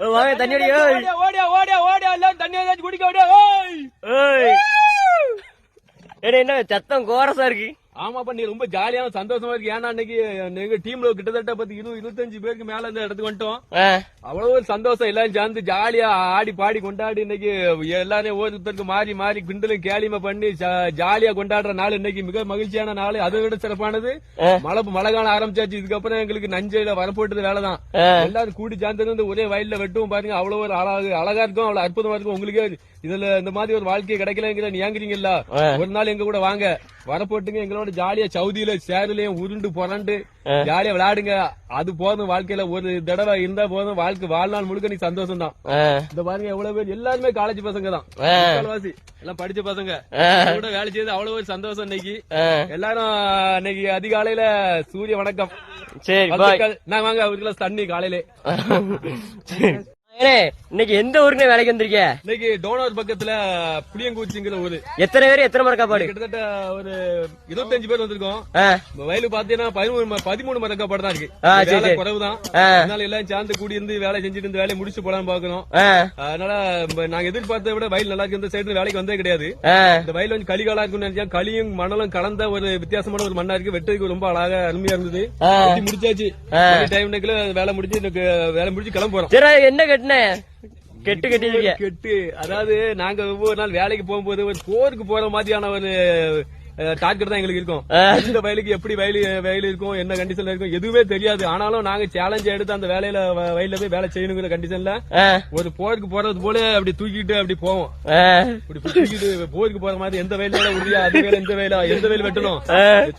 ஓ, வாங்க தண்ணி அடி ஓடியா ஓடியா ஓடியா ஓடியா எல்லாம் தண்ணி ஏதாச்சும் குடிக்க ஓடியா ஓய் ஏய் ஏடா என்ன சத்தம் கோரசா இருக்கு ஆமாப்பா நீ ரொம்ப ஜாலியான சந்தோஷமா இருக்கு ஏன்னா அன்னைக்கு எங்க டீம்ல கிட்டத்தட்ட பத்து இருபது இருபத்தஞ்சு பேருக்கு மேல இந்த இடத்துக்கு வந்துட்டோம். அவ்வளவு ஒரு சந்தோஷம். எல்லாரும் சேர்ந்து ஜாலியா ஆடி பாடி கொண்டாடி இன்னைக்கு எல்லாரும் ஒருத்தருக்கு மாறி மாறி கிண்டலும் கேலிமை பண்ணி ஜாலியா கொண்டாடுற நாள் இன்னைக்கு. மிக மகிழ்ச்சியான நாள். அதை விட சிறப்பானது. மழை மழை காலம் ஆரம்பிச்சாச்சு. இதுக்கப்புறம் எங்களுக்கு நஞ்சையில வரப்போட்டது வேலைதான். எல்லாரும் கூடி சேர்ந்து வந்து ஒரே வயல்ல வெட்டுவோம். பாருங்க அவ்வளவு ஒரு அழகு அழகா இருக்கும். அவ்வளவு அற்புதமா இருக்கும். உங்களுக்கே இதுல இந்த மாதிரி ஒரு வாழ்க்கை கிடைக்கலங்கிற நீ ஏங்குறீங்கல்ல. ஒரு நாள் எங்க கூட வாங்க. வரப்போட்டுங்க எங்களோட ஜாலியா சவுதியில சேருலயும் உருண்டு புரண்டு ஜாலியா விளையாடுங்க. அது போதும் வாழ்க்கையில. ஒரு தடவை இருந்தா போதும். வாழ்க்கை வாழ்நாள் முழுக்க நீ சந்தோஷம் தான் இந்த பாருங்க எவ்வளவு பேர்? எல்லாருமே காலேஜ் பசங்க தான் எல்லாம் படிச்ச பசங்க. கூட வேலை செய்து அவ்வளவு ஒரு சந்தோஷம் இன்னைக்கு. எல்லாரும் இன்னைக்கு அதிகாலையில சூரிய வணக்கம். சரி. நான் வாங்க ஒரு கிளாஸ் தண்ணி காலையிலே. இன்னைக்கு எந்த ஊருக்குனே வேலைக்கு வந்திருக்க இன்னைக்கு டோனர் பக்கத்துல புளியங்குச்சிங்கிற ஊரு. எத்தனை பேர் எத்தனை மரக்காப்பாடு கிட்டத்தட்ட ஒரு இருபத்தஞ்சு பேர் வந்திருக்கோம். வயலு பாத்தீங்கன்னா பதிமூணு பதிமூணு மரக்காப்பாடு தான் இருக்கு. குறைவுதான். அதனால எல்லாம் சேர்ந்து கூடி இருந்து வேலை செஞ்சுட்டு இந்த வேலையை முடிச்சு போலாம்னு பாக்கணும். அதனால நாங்க எதிர்பார்த்ததை விட வயல் நல்லா இருக்கு. இந்த சைடு வேலைக்கு வந்தே கிடையாது. இந்த வயல் வந்து களிகாலா இருக்கும்னு நினைச்சா களியும் மணலும் கலந்த ஒரு வித்தியாசமான ஒரு மண்ணா இருக்கு. வெட்டுறதுக்கு ரொம்ப அழகா அருமையா இருந்தது. முடிச்சாச்சு. ஆ. டைம்ல வேலை முடிஞ்சு எனக்கு வேலை முடிஞ்சு கிளம்ப போறோம் என்ன கட்டின கெட்டு கட்டி கெட்டு அதாவது நாங்க ஒவ்வொரு நாள் வேலைக்கு போகும்போது ஒரு போருக்கு போற மாதிரியான ஒரு டார்கெட் தான் எங்களுக்கு இருக்கும். இந்த வயலுக்கு எப்படி வயல் வயல் இருக்கும் என்ன கண்டிஷன்ல இருக்கும் எதுவுமே தெரியாது. ஆனாலும் நாங்க சேலஞ்ச் எடுத்து அந்த வேலையில வயல்ல போய் வேலை செய்யணுங்கிற கண்டிஷன்ல ஒரு போருக்கு போறது போல அப்படி தூக்கிட்டு அப்படி போவோம். இப்படி தூக்கிட்டு போருக்கு போற மாதிரி எந்த வயல உறுதியா அந்த வயல எந்த வயல எந்த வயல் வெட்டணும்.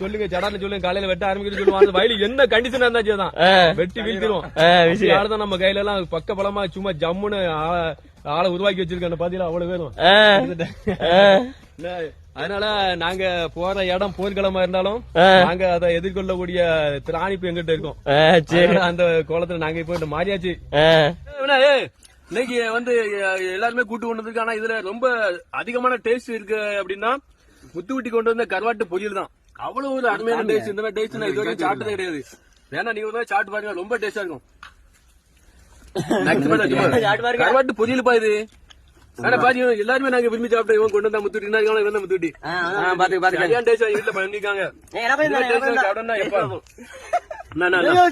சொல்லுங்க ஜடான்னு சொல்லுங்க காலையில வெட்ட ஆரம்பிக்கிறது சொல்லுவோம். அந்த வயல் என்ன கண்டிஷன் இருந்தாச்சும் தான் ஆ. வெட்டி விஷயம். ஆளுதான் நம்ம கையில எல்லாம் பக்க பலமா சும்மா ஜம்முன்னு ஆளை உருவாக்கி வச்சிருக்காங்க பாத்தீங்களா அவ்வளவு என்ன, அதனால நாங்க போற இடம் போர்க்களமா இருந்தாலும். நாங்க அதை எதிர்கொள்ளக்கூடிய திராணிப்பு எங்கிட்ட இருக்கும். அந்த கோலத்துல நாங்க இப்போ மாறியாச்சு இன்னைக்கு வந்து எல்லாருமே கூட்டு கொண்டு வந்திருக்கு ஆனா இதுல ரொம்ப அதிகமான டேஸ்ட் இருக்கு அப்படின்னா முத்துக்குட்டி கொண்டு வந்த கருவாட்டு பொரியல் தான். அவ்வளவு ஒரு அருமையான டேஸ்ட் இந்த மாதிரி டேஸ்ட் நான் இது வரைக்கும் சாப்பிட்டதே கிடையாது. வேணா நீங்க ஒரு சாப்பிட்டு பாருங்க ரொம்ப டேஸ்டா இருக்கும். கருவாட்டு பொரியல் பா இது. ஆனா பாத்தீங்க எல்லாருமே நாங்க விரும்பி சாப்பிட்டோம் இவன் கொண்டு வந்தா முத்துட்டி இவன் கொண்டு வந்தா முத்துட்டி. பாத்துக்க சரியான டேஸ்ட் வீட்டுல பண்ணிருக்காங்க. சாப்பிடணும்னா எப்ப? நான், நான், நான்.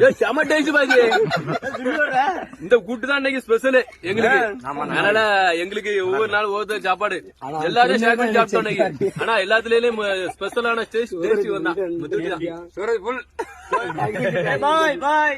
ஏய், செம டேஸ்ட் பாரு இந்த கூட்டு தான் இன்னைக்கு ஸ்பெஷல் எங்களுக்கு. அதனால எங்களுக்கு ஒவ்வொரு நாள் ஒவ்வொரு சாப்பாடு. எல்லாரும் ஷேர் பண்ணி சாப்பிட்டோம் இன்னைக்கு. ஆனா எல்லாத்துலயும் ஸ்பெஷலான டேஸ்ட் டேஸ்ட் வந்தா பாய் பாய்.